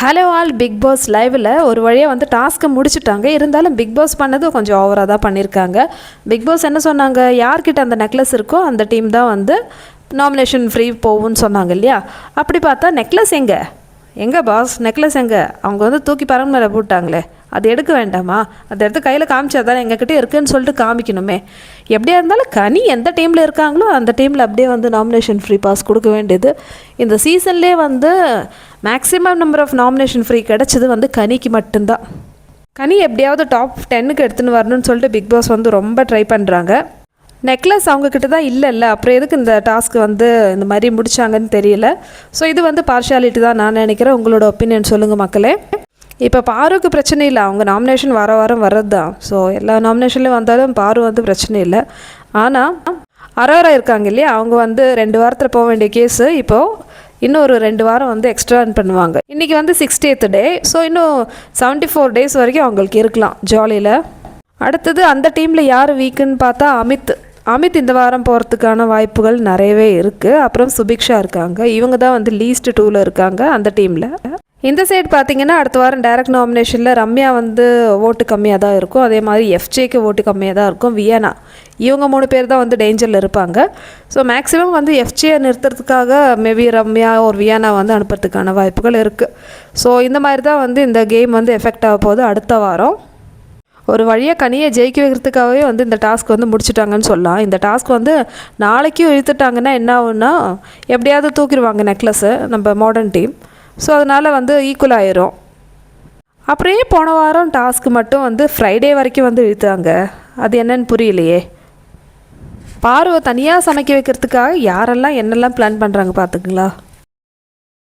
Hello all big pass லைவில் ஒரு வழியாக வந்து டாஸ்க்கை முடிச்சுட்டாங்க. இருந்தாலும் பிக் பாஸ் பண்ணது கொஞ்சம் ஓவராக தான் பண்ணியிருக்காங்க பிக் பாஸ் என்ன சொன்னாங்க? யார்கிட்ட அந்த நெக்லஸ் இருக்கோ அந்த டீம் தான் வந்து நாமினேஷன் ஃப்ரீ போகும்னு சொன்னாங்க இல்லையா? அப்படி பார்த்தா நெக்லஸ் எங்கே? எங்கே பாஸ் நெக்லஸ் எங்கே? அவங்க வந்து தூக்கி பரம்பரை மேலே போட்டாங்களே. அது எடுக்க வேண்டாமா? அதை எடுத்து கையில் காமிச்சா தானே எங்ககிட்ட இருக்குன்னு சொல்லிட்டு காமிக்கணுமே. எப்படியா இருந்தாலும் கனி எந்த டீமில் இருக்காங்களோ அந்த டீமில் அப்படியே வந்து நாமினேஷன் ஃப்ரீ பாஸ் கொடுக்க வேண்டியது. இந்த சீசன்லேயே வந்து maximum number of nomination free கிடச்சது வந்து கனிக்கு மட்டும்தான். கனி எப்படியாவது டாப் டென்னுக்கு எடுத்துன்னு வரணும்னு சொல்லிட்டு பிக் பாஸ் வந்து ரொம்ப ட்ரை பண்ணுறாங்க நெக்லஸ் அவங்கக்கிட்ட தான் இல்லைல்ல. அப்புறம் எதுக்கு இந்த டாஸ்க் வந்து இந்த மாதிரி முடிச்சாங்கன்னு தெரியல. ஸோ இது வந்து பார்ஷியாலிட்டி தான் நான் நினைக்கிறேன். உங்களோட ஒப்பீனியன் சொல்லுங்கள் மக்களே. இப்போ பாருக்கு பிரச்சனை இல்லை. அவங்க நாமினேஷன் வர வாரம் வர்றது தான் ஸோ எல்லா நாமினேஷன்லேயும் வந்தாலும் பாரு வந்து பிரச்சனை இல்லை. ஆனால் அரோரா இருக்காங்க இல்லையா? அவங்க வந்து ரெண்டு வாரத்தில் போக வேண்டிய கேஸு இப்போது இன்னும் ஒரு ரெண்டு வாரம் வந்து எக்ஸ்ட்ரா பண்ணுவாங்க. இன்றைக்கி வந்து சிக்ஸ்டீத் டே ஸோ இன்னும் செவன்ட்டி ஃபோர் டேஸ் வரைக்கும் அவங்களுக்கு இருக்கலாம் ஜாலியில் அடுத்தது அந்த டீமில் யார் வீக்குன்னு பார்த்தா அமித். அமித் இந்த வாரம் போகிறதுக்கான வாய்ப்புகள் நிறையவே இருக்குது அப்புறம் சுபிக்ஷா இருக்காங்க. இவங்க தான் வந்து லீஸ்ட் டூவில் இருக்காங்க அந்த டீமில் இந்த சைடு பார்த்தீங்கன்னா அடுத்த வாரம் டைரக்ட் நாமினேஷனில் ரம்யா வந்து ஓட்டு கம்மியாக தான் இருக்கும். அதே மாதிரி எஃப்ஜேக்கு ஓட்டு கம்மியாக தான் இருக்கும். வியனா இவங்க மூணு பேர் தான் வந்து டேஞ்சரில் இருப்பாங்க. ஸோ மேக்ஸிமம் வந்து எஃப்ஜியை நிறுத்துறதுக்காக மேபி ரம்யா ஒரு வியானா வந்து அனுப்புறதுக்கான வாய்ப்புகள் இருக்குது ஸோ இந்த மாதிரி தான் வந்து இந்த கேம் வந்து எஃபெக்ட் ஆக போகுது அடுத்த வாரம். ஒரு வழியாக கனியை ஜெயிக்க வைக்கிறதுக்காகவே வந்து இந்த டாஸ்க் வந்து முடிச்சிட்டாங்கன்னு சொல்லலாம். இந்த டாஸ்க் வந்து நாளைக்கும் இழுத்துட்டாங்கன்னா என்ன ஆகுன்னா எப்படியாவது தூக்கிடுவாங்க நெக்லஸ்ஸு நம்ம மாடர்ன் டீம் ஸோ அதனால் வந்து ஈக்குவல் ஆயிரும். அப்படியே போன வாரம் டாஸ்க் மட்டும் வந்து ஃப்ரைடே வரைக்கும் வந்து இழுத்தாங்க? அது என்னன்னு புரியலையே. பார்வை தனியாக சமைக்க வைக்கிறதுக்காக யாரெல்லாம் என்னெல்லாம் பிளான் பண்ணுறாங்க பார்த்துக்குங்களா?